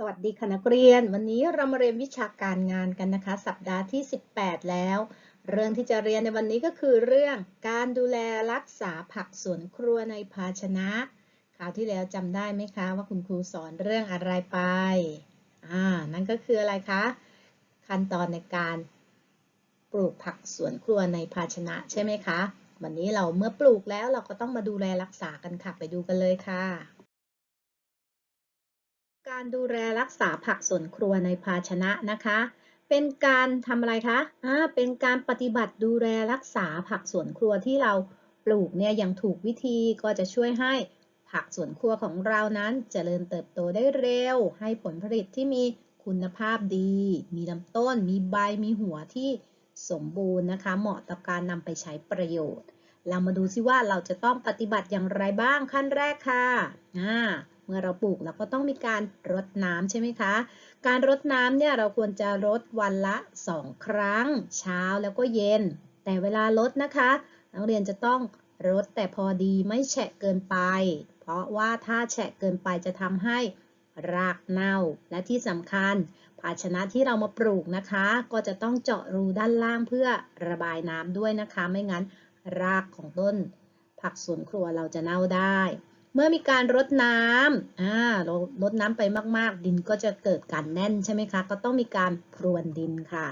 สวัสดีค่ะนักเรียน วันนี้เรามาเรียนวิชาการงานกันนะคะ สัปดาห์ที่ 18 แล้ว เรื่องที่จะเรียนในวันนี้ก็คือเรื่องการดูแลรักษาผักสวนครัวในภาชนะคราวที่แล้วจำได้ไหมคะ ว่าคุณครูสอนเรื่องอะไรไปอ่านั่นก็คืออะไรคะ ขั้นตอนในการปลูกผักสวนครัวในภาชนะใช่ไหมคะ วันนี้เราเมื่อปลูกแล้วเราก็ต้องมาดูแลรักษากันค่ะไปดูกันเลยค่ะ การดูแลรักษาผักสวนครัวในภาชนะนะคะ เป็นการทำอะไรคะอ่าเป็นการปฏิบัติดูแลรักษาผักสวนครัวที่เราปลูกเนี่ยอย่างถูกวิธีก็จะช่วยให้ผักสวนครัวของเรานั้นเจริญเติบโตได้เร็ว ให้ผลผลิตที่มีคุณภาพดี มีลำต้น มีใบ มีหัวที่สมบูรณ์นะคะ เหมาะต่อการนำไปใช้ประโยชน์ เรามาดูซิว่าเราจะต้องปฏิบัติอย่างไรบ้างขั้นแรกค่ะอ่า เมื่อเราปลูกเราก็ต้องมีการรดน้ำใช่ไหมคะ การรดน้ำเนี่ยเราควรจะรดวันละ 2 ครั้ง เช้าแล้วก็เย็น แต่เวลารดนะคะ นักเรียนจะต้องรดแต่พอดีไม่แฉะเกินไป เพราะว่าถ้าแฉะเกินไปจะทำให้รากเน่า และที่สำคัญ ภาชนะที่เรามาปลูกนะคะ ก็จะต้องเจาะรูด้านล่างเพื่อระบายน้ำด้วยนะคะ ไม่งั้นรากของต้น ผักสวนครัวเราจะเน่าได้ เมื่อมีการรดน้ำอ่าเรารดน้ำไปมากๆ ดินก็จะเกิดการแน่นใช่ไหมคะ ก็ต้องมีการพรวนดินค่ะ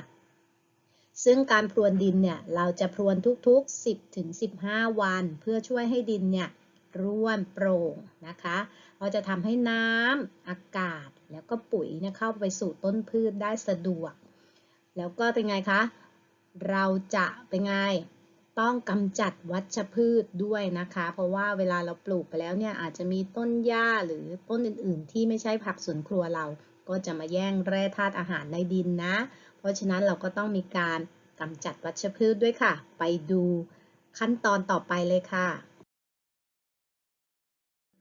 ซึ่งการพรวนดินเนี่ยเราจะพรวนทุกๆ 10ถึง15 วัน เพื่อช่วยให้ดินเนี่ยร่วนโปร่งนะคะ เราจะทำให้น้ำอากาศ แล้วก็ปุ๋ยเนี่ยเข้าไปสู่ต้นพืชได้สะดวก แล้วก็เป็นไงคะ เราจะเป็นไง ต้องกำจัดวัชพืชด้วยนะคะ เพราะว่าเวลาเราปลูกไปแล้วเนี่ยอาจจะมีต้นหญ้าหรือต้นอื่น ๆ ที่ไม่ใช่ผักสวนครัวเรา ก็จะมาแย่งแร่ธาตุอาหารในดินนะ เพราะฉะนั้นเราก็ต้องมีการกำจัดวัชพืชด้วยค่ะ ไปดูขั้นตอนต่อไปเลยค่ะ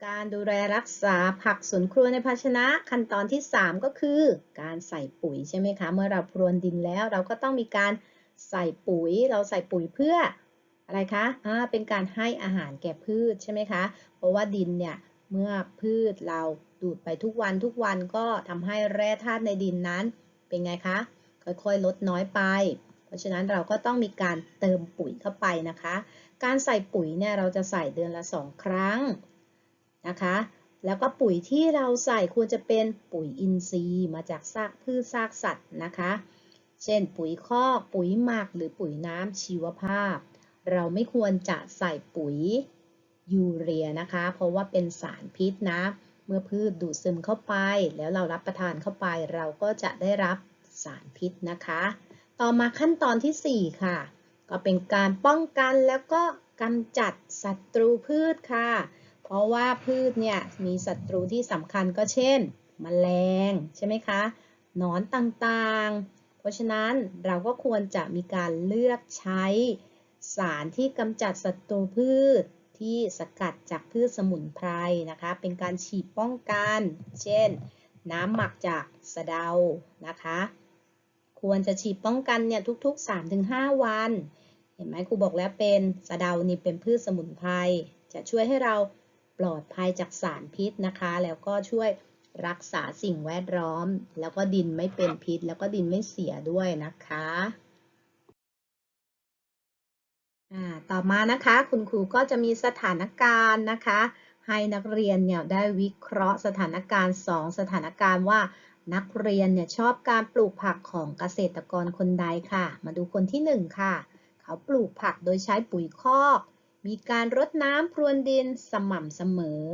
การดูแลรักษาผักสวนครัวในภาชนะขั้นตอนที่ 3 ก็คือ การใส่ปุ๋ยใช่ไหมคะ เมื่อเราพรวนดินแล้วเราก็ต้องมีการใส่ปุ๋ย เราใส่ปุ๋ยเพื่อ อะไรคะอ่าเป็นการให้อาหารแก่พืชใช่ไหมคะ เพราะว่าดินเนี่ยเมื่อพืชเราดูดไปทุกวันทุกวันก็ทำให้แร่ธาตุในดินนั้นเป็นไงคะ ค่อยๆ ลดน้อยไป เพราะฉะนั้นเราก็ต้องมีการเติมปุ๋ยเข้าไปนะคะ การใส่ปุ๋ยเนี่ยเราจะใส่เดือนละ 2 ครั้งนะคะ แล้วก็ปุ๋ยที่เราใส่ควรจะเป็นปุ๋ยอินทรีย์มาจากซากพืชซากสัตว์นะคะ เช่นปุ๋ยคอกปุ๋ยหมักหรือปุ๋ยน้ำชีวภาพ เราไม่ควรจะใส่ปุ๋ยยูเรียนะคะ เพราะว่าเป็นสารพิษนะ เมื่อพืชดูดซึมเข้าไป แล้วเรารับประทานเข้าไป เราก็จะได้รับสารพิษนะคะ ต่อมาขั้นตอนที่ 4 ค่ะ ก็เป็นการป้องกันแล้วก็กำจัดศัตรูพืชค่ะ เพราะว่าพืชเนี่ยมีศัตรูที่สำคัญก็เช่นแมลงใช่ไหมคะหนอนต่างๆ เพราะฉะนั้นเราก็ควรจะมีการเลือกใช้ สารที่กำจัดศัตรูพืชที่สกัดจากพืชสมุนไพรนะคะ เป็นการฉีดป้องกัน เช่น น้ำหมักจากสะเดานะคะ ควรจะฉีดป้องกันเนี่ยทุก ๆ 3-5 วัน เห็นไหมครูบอกแล้วเป็นสะเดานี่เป็นพืชสมุนไพรจะช่วยให้เราปลอดภัยจากสารพิษนะคะ แล้วก็ช่วยรักษาสิ่งแวดล้อม แล้วก็ดินไม่เป็นพิษ แล้วก็ดินไม่เสียด้วยนะคะ อ่าต่อมานะคะ คุณครูก็จะมีสถานการณ์นะคะ ให้นักเรียนเนี่ยได้วิเคราะห์สถานการณ์ 2 สถานการณ์ว่า นักเรียนเนี่ยชอบการปลูกผักของเกษตรกรคนใดค่ะ มาดูคนที่ 1 ค่ะ เขาปลูกผักโดยใช้ปุ๋ยคอก มีการรดน้ำพรวนดินสม่ำเสมอ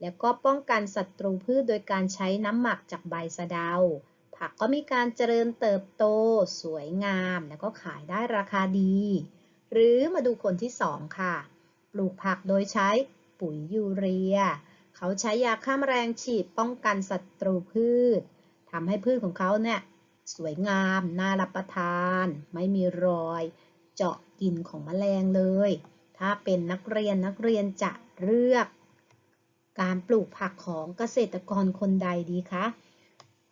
แล้วก็ป้องกันศัตรูพืชโดยการใช้น้ำหมักจากใบสะเดา ผักก็มีการเจริญเติบโต สวยงาม แล้วก็ขายได้ราคาดี หรือมาดูคนที่ 2 ค่ะ ปลูกผักโดยใช้ปุ๋ยยูเรีย เขาใช้ยาฆ่าแมลงฉีดป้องกันศัตรูพืชทำให้พืชของเขาเนี่ยสวยงาม น่ารับประทาน ไม่มีรอย เจาะกินของแมลงเลย ถ้าเป็นนักเรียนนักเรียนจะเลือก การปลูกผักของเกษตรกรคนใดดีคะ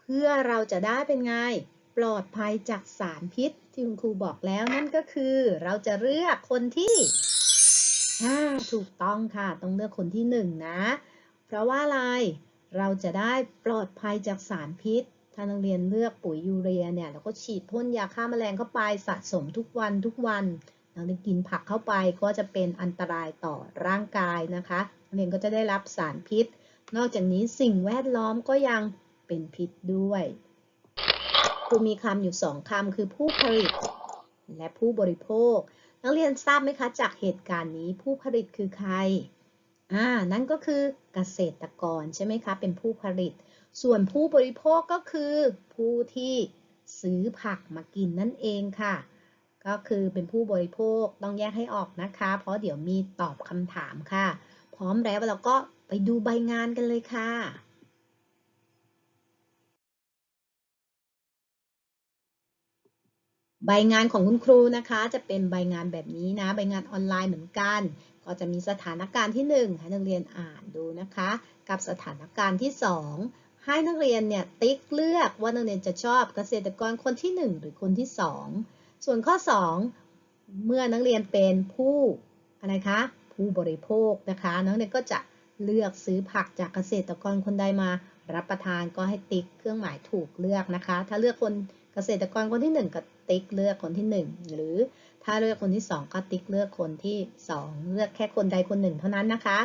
เพื่อเราจะได้เป็นไง ปลอดภัยจากสารพิษ ที่คุณครูบอกแล้วนั่นก็คือ เราจะเลือกคนที่อ่าถูกต้องค่ะ ต้องเลือกคนที่หนึ่งนะ เพราะว่าอะไร เราจะได้ปลอดภัยจากสารพิษ ถ้านักเรียนเลือกปุ๋ยยูเรียเนี่ยเราก็ฉีดพ่นยาฆ่าแมลงเข้าไปสะสมทุกวันทุกวันนักเรียนกินผักเข้าไปก็จะเป็นอันตรายต่อร่างกายนะคะนักเรียนก็จะได้รับสารพิษ นอกจากนี้สิ่งแวดล้อมก็ยังเป็นพิษด้วย ครูมีคำอยู่สองคำคือผู้ผลิต และผู้บริโภค นักเรียนทราบไหมคะ จากเหตุการณ์นี้ผู้ผลิตคือใครอ่านั่นก็คือเกษตรกรใช่ไหมคะ เป็นผู้ผลิต ส่วนผู้บริโภคก็คือผู้ที่ซื้อผักมากินนั่นเองค่ะ ก็คือเป็นผู้บริโภคต้องแยกให้ออกนะคะ เพราะเดี๋ยวมีตอบคำถามค่ะ พร้อมแล้วเราก็ไปดูใบงานกันเลยค่ะ ใบงานของคุณครูนะคะ จะเป็นใบงานแบบนี้นะ ใบงานออนไลน์เหมือนกัน ก็จะมีสถานการณ์ที่ 1 ให้นักเรียนอ่านดูนะคะ กับสถานการณ์ที่ 2 ให้นักเรียนเนี่ยติ๊กเลือกว่านักเรียนจะชอบเกษตรกรคนที่ 1 หรือคนที่ 2 ส่วนข้อ 2 เมื่อนักเรียนเป็นผู้อะไรคะผู้บริโภคนะคะ นักเรียนก็จะเลือกซื้อผักจากเกษตรกรคนใดมารับประทานก็ให้ติ๊กเครื่องหมายถูกเลือกนะคะ ถ้าเลือกคน เกษตรกรคนที่ 1 ก็ติ๊กเลือกคนที่ 1 หรือถ้าเลือกคนที่ 2 ก็ติ๊กเลือกคนที่ 2 เลือกแค่คนใดคนหนึ่งเท่านั้นนะคะ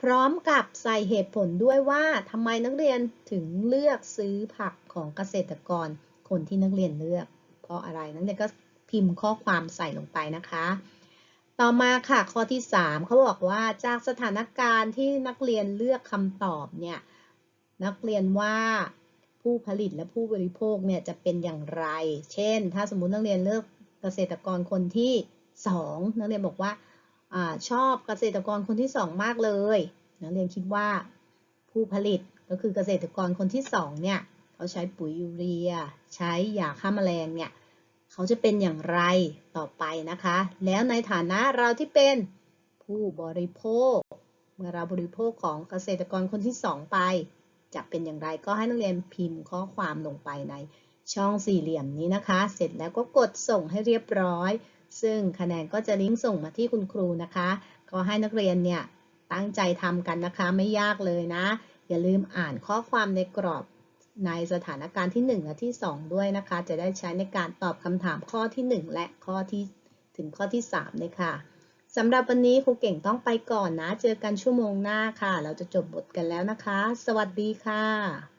พร้อมกับใส่เหตุผลด้วยว่าทำไมนักเรียนถึงเลือกซื้อผักของเกษตรกร คนที่นักเรียนเลือก เพราะอะไรนักเรียนก็พิมพ์ข้อความใส่ลงไปนะคะ ต่อมาค่ะข้อที่ 3เขาบอกว่าจากสถานการณ์ที่นักเรียนเลือกคำตอบเนี่ยนักเรียนว่า ผู้ผลิตและผู้บริโภคเนี่ยจะเป็นอย่างไร เช่น ถ้าสมมุตินักเรียนเลือกเกษตรกรคนที่ 2 นักเรียนบอกว่าอชอบเกษตรกรคนที่ 2 มากเลย นักเรียนคิดว่าผู้ผลิตก็คือเกษตรกรคนที่ 2 เนี่ยเขาใช้ปุ๋ยยูเรีย ใช้ยาฆ่าแมลงเนี่ยเขาจะเป็นอย่างไรต่อไปนะคะ แล้วในฐานะเราที่เป็นผู้บริโภค เมื่อเราบริโภคของเกษตรกรคนที่ 2 ไป จะเป็นอย่างไรก็ให้นักเรียนพิมพ์ข้อความลงไปในช่องสี่เหลี่ยมนี้นะคะ เสร็จแล้วก็กดส่งให้เรียบร้อย ซึ่งคะแนนก็จะลิงก์ส่งมาที่คุณครูนะคะ ก็ให้นักเรียนเนี่ยตั้งใจทำกันนะคะไม่ยากเลยนะ อย่าลืมอ่านข้อความในกรอบในสถานการณ์ที่ 1 และที่ 2 ด้วยนะคะ จะได้ใช้ในการตอบคำถามข้อที่ 1 และข้อที่ถึงข้อที่ 3 เลยค่ะ สำหรับวันนี้ครูเก่งต้องไปก่อนนะ เจอกันชั่วโมงหน้าค่ะ เราจะจบบทกันแล้วนะคะ สวัสดีค่ะ